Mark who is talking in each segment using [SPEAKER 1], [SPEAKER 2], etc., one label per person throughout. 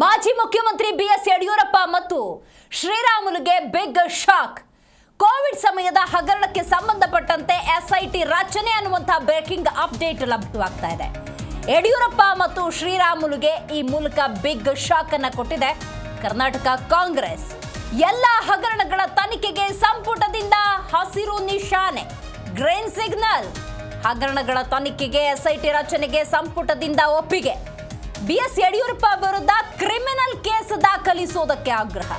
[SPEAKER 1] ಮಾಜಿ ಮುಖ್ಯಮಂತ್ರಿ ಬಿಎಸ್ ಯಡಿಯೂರಪ್ಪ ಮತ್ತು ಶ್ರೀರಾಮುಲುಗೆ ಬಿಗ್ ಶಾಕ್. ಕೋವಿಡ್ ಸಮಯದ ಹಗರಣಕ್ಕೆ ಸಂಬಂಧಪಟ್ಟಂತೆ ಎಸ್ಐಟಿ ರಚನೆ ಅನ್ನುವಂತಹ ಬ್ರೇಕಿಂಗ್ ಅಪ್ಡೇಟ್ ಲಭ್ಯವಾಗ್ತಾ ಇದೆ. ಯಡಿಯೂರಪ್ಪ ಮತ್ತು ಶ್ರೀರಾಮುಲುಗೆ ಈ ಮೂಲಕ ಬಿಗ್ ಶಾಕ್ ಅನ್ನ ಕೊಟ್ಟಿದೆ ಕರ್ನಾಟಕ ಕಾಂಗ್ರೆಸ್. ಎಲ್ಲ ಹಗರಣಗಳ ತನಿಖೆಗೆ ಸಂಪುಟದಿಂದ ಹಸಿರು ನಿಶಾನೆ ಗ್ರೀನ್ ಸಿಗ್ನಲ್ ಹಗರಣಗಳ ತನಿಖೆಗೆ ಎಸ್ಐಟಿ ರಚನೆಗೆ ಸಂಪುಟದಿಂದ ಒಪ್ಪಿಗೆ. ಬಿಎಸ್ ಯಡಿಯೂರಪ್ಪ ವಿರುದ್ಧ ಕ್ರಿಮಿನಲ್ ಕೇಸ್ ದಾಖಲಿಸುವುದಕ್ಕೆ ಆಗ್ರಹ.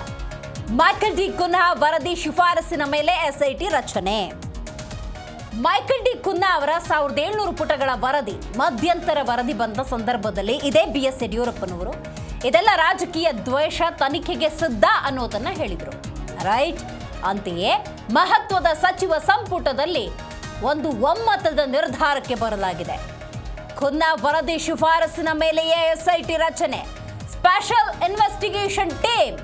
[SPEAKER 1] ಮೈಕಲ್ ಡಿ ಕುನ್ನಾ ವರದಿ ಶಿಫಾರಸಿನ ಮೇಲೆ ಎಸ್ಐಟಿ ರಚನೆ. ಮೈಕಲ್ ಡಿ ಕುನ್ನಾ ಅವರ ಸಾವಿರದ ಏಳ್ನೂರು ಪುಟಗಳ ವರದಿ, ಮಧ್ಯಂತರ ವರದಿ ಬಂದ ಸಂದರ್ಭದಲ್ಲಿ ಇದೇ ಬಿ ಎಸ್ ಯಡಿಯೂರಪ್ಪನವರು. ಇದೆಲ್ಲ ರಾಜಕೀಯ ದ್ವೇಷ ತನಿಖೆಗೆ ಸಿದ್ಧ ಅನ್ನೋದನ್ನ ಹೇಳಿದರು. ರೈಟ್? ಅಂತೆಯೇ ಮಹತ್ವದ ಸಚಿವ ಸಂಪುಟದಲ್ಲಿ ಒಂದು ಒಮ್ಮತದ ನಿರ್ಧಾರಕ್ಕೆ ಬರಲಾಗಿದೆ. ಖುನ್ನಾ ವರದಿ ಶಿಫಾರಸಿನ ಮೇಲೆಯೇ ಎಸ್ಐಟಿ ರಚನೆ. ಸ್ಪೆಷಲ್ ಇನ್ವೆಸ್ಟಿಗೇಷನ್ ಟೀಮ್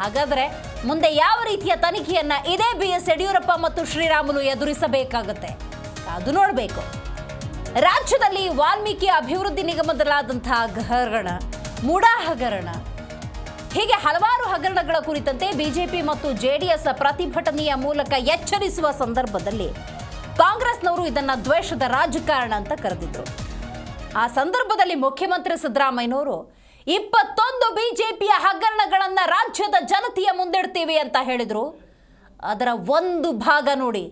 [SPEAKER 1] ಹಾಗಾದ್ರೆ ಮುಂದೆ ಯಾವ ರೀತಿಯ ತನಿಖೆಯನ್ನ ಇದೇ ಬಿ ಎಸ್ ಯಡಿಯೂರಪ್ಪ ಮತ್ತು ಶ್ರೀರಾಮುಲು ಎದುರಿಸಬೇಕಾಗುತ್ತೆ? ಅದು ನೋಡಬೇಕು. ರಾಜ್ಯದಲ್ಲಿ ವಾಲ್ಮೀಕಿ ಅಭಿವೃದ್ಧಿ ನಿಗಮದಲ್ಲಾದಂತಹ ಹಗರಣ ಮೂಡಾ ಹಗರಣ. ಹೀಗೆ ಹಲವಾರು ಹಗರಣಗಳ ಕುರಿತಂತೆ ಬಿಜೆಪಿ ಮತ್ತು ಜೆಡಿಎಸ್ ಪ್ರತಿಭಟನೆಯ ಮೂಲಕ ಎಚ್ಚರಿಸುವ ಸಂದರ್ಭದಲ್ಲಿ ಕಾಂಗ್ರೆಸ್ನವರು ಇದನ್ನ ದ್ವೇಷದ ರಾಜಕಾರಣ ಅಂತ ಕರೆದಿದ್ರು. ಆ ಸಂದರ್ಭದಲ್ಲಿ ಮುಖ್ಯಮಂತ್ರಿ ಸಿದ್ದರಾಮಯ್ಯನವರು ಇಪ್ಪತ್ತೊಂದು ಬಿಜೆಪಿಯ ಹಗರಣಗಳನ್ನು ರಾಜ್ಯದ ಜನತೆಯ ಮುಂದಿಡ್ತೀವಿ ಅಂತ ಹೇಳಿದರು. ಅದರ ಒಂದು ಭಾಗ ನೋಡಿ.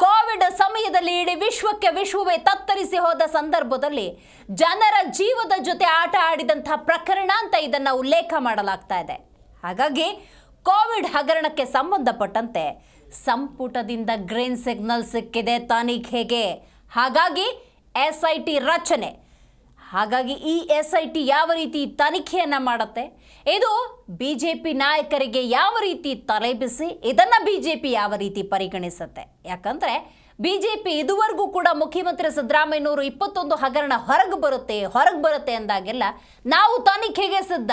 [SPEAKER 1] ಕೋವಿಡ್ ಸಮಯದಲ್ಲಿ ಇಡೀ ವಿಶ್ವಕ್ಕೆ ವಿಶ್ವವೇ ತತ್ತರಿಸಿ ಹೋದ ಸಂದರ್ಭದಲ್ಲಿ ಜನರ ಜೀವದ ಜೊತೆ ಆಟ ಆಡಿದಂತಹ ಪ್ರಕರಣ ಅಂತ ಇದನ್ನು ಉಲ್ಲೇಖ ಮಾಡಲಾಗ್ತಾ ಇದೆ. ಹಾಗಾಗಿ ಕೋವಿಡ್ ಹಗರಣಕ್ಕೆ ಸಂಬಂಧಪಟ್ಟಂತೆ ಸಂಪುಟದಿಂದ ಗ್ರೀನ್ ಸಿಗ್ನಲ್ ಸಿಕ್ಕಿದೆ ತನಿಖೆಗೆ ಹಾಗಾಗಿ ಎಸ್ ಐ ಟಿ ರಚನೆ. ಹಾಗಾಗಿ ಈ ಎಸ್ ಐ ಟಿ ಯಾವ ರೀತಿ ತನಿಖೆಯನ್ನ ಮಾಡುತ್ತೆ? ಇದು ಬಿ ಜೆ ಪಿ ನಾಯಕರಿಗೆ ಯಾವ ರೀತಿ ತಲೆಬಿಸಿ ಇದನ್ನ ಬಿ ಜೆ ಪಿ ಯಾವ ರೀತಿ ಪರಿಗಣಿಸುತ್ತೆ? ಯಾಕಂದ್ರೆ ಬಿ ಜೆ ಪಿ ಇದುವರೆಗೂ ಕೂಡ ಮುಖ್ಯಮಂತ್ರಿ ಸಿದ್ದರಾಮಯ್ಯನವರು ಇಪ್ಪತ್ತೊಂದು ಹಗರಣ ಹೊರಗೆ ಬರುತ್ತೆ ಹೊರಗೆ ಬರುತ್ತೆ ಅಂದಾಗೆಲ್ಲ ನಾವು ತನಿಖೆಗೆ ಸಿದ್ಧ.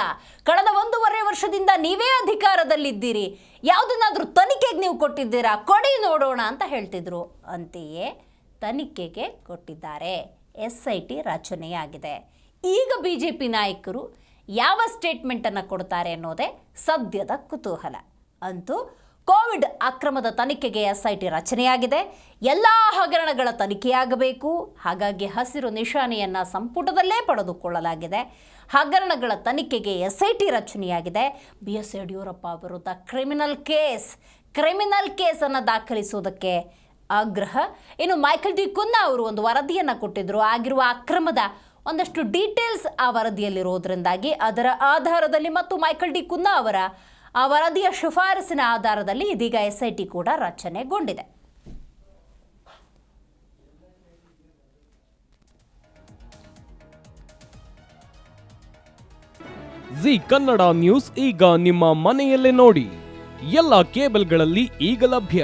[SPEAKER 1] ಕಳೆದ ಒಂದೂವರೆ ವರ್ಷದಿಂದ ನೀವೇ ಅಧಿಕಾರದಲ್ಲಿದ್ದೀರಿ. ಯಾವುದನ್ನಾದರೂ ತನಿಖೆಗೆ ನೀವು ಕೊಟ್ಟಿದ್ದೀರಾ? ಕೊಡಿ ನೋಡೋಣ ಅಂತ ಹೇಳ್ತಿದ್ರು. ಅಂತೆಯೇ ತನಿಖೆಗೆ ಕೊಟ್ಟಿದ್ದಾರೆ. ಎಸ್ ಐ ಟಿ ರಚನೆಯಾಗಿದೆ. ಈಗ ಬಿ ಜೆ ಪಿ ನಾಯಕರು ಯಾವ ಸ್ಟೇಟ್ಮೆಂಟನ್ನು ಕೊಡ್ತಾರೆ ಅನ್ನೋದೇ ಸದ್ಯದ ಕುತೂಹಲ. ಅಂತೂ ಕೋವಿಡ್ ಅಕ್ರಮದ ತನಿಖೆಗೆ ಎಸ್ ಐ ಟಿ ರಚನೆಯಾಗಿದೆ. ಎಲ್ಲ ಹಗರಣಗಳ ತನಿಖೆಯಾಗಬೇಕು. ಹಾಗಾಗಿ ಹಸಿರು ನಿಶಾನೆಯನ್ನು ಸಂಪುಟದಲ್ಲೇ ಪಡೆದುಕೊಳ್ಳಲಾಗಿದೆ. ಹಗರಣಗಳ ತನಿಖೆಗೆ ಎಸ್ ಐ ಟಿ ರಚನೆಯಾಗಿದೆ. ಬಿ ಎಸ್ ಯಡಿಯೂರಪ್ಪ ವಿರುದ್ಧ ಕ್ರಿಮಿನಲ್ ಕೇಸ್. ಕ್ರಿಮಿನಲ್ ಕೇಸನ್ನು ದಾಖಲಿಸುವುದಕ್ಕೆ ಆಗ್ರಹ. ಇನ್ನು ಮೈಕಲ್ ಡಿ ಕುನ್ನಾ ಅವರು ಒಂದು ವರದಿಯನ್ನು ಕೊಟ್ಟಿದ್ದರು ಆಗಿರುವ ಅಕ್ರಮದ ಒಂದಷ್ಟು ಡೀಟೇಲ್ಸ್ ಆ ವರದಿಯಲ್ಲಿರೋದ್ರಿಂದಾಗಿ ಅದರ ಆಧಾರದಲ್ಲಿ ಮತ್ತು ಮೈಕಲ್ ಡಿ ಕುನ್ನಾ ಅವರ ಆ ವರದಿಯ ಶಿಫಾರಸಿನ ಆಧಾರದಲ್ಲಿ ಇದೀಗ ಎಸ್ ಐ ಟಿ ಕೂಡ ರಚನೆಗೊಂಡಿದೆ.
[SPEAKER 2] ಜಿ ಕನ್ನಡ ನ್ಯೂಸ್ ಈಗ ನಿಮ್ಮ ಮನೆಯಲ್ಲೇ ನೋಡಿ. ಎಲ್ಲ ಕೇಬಲ್ಗಳಲ್ಲಿ ಈಗ ಲಭ್ಯ.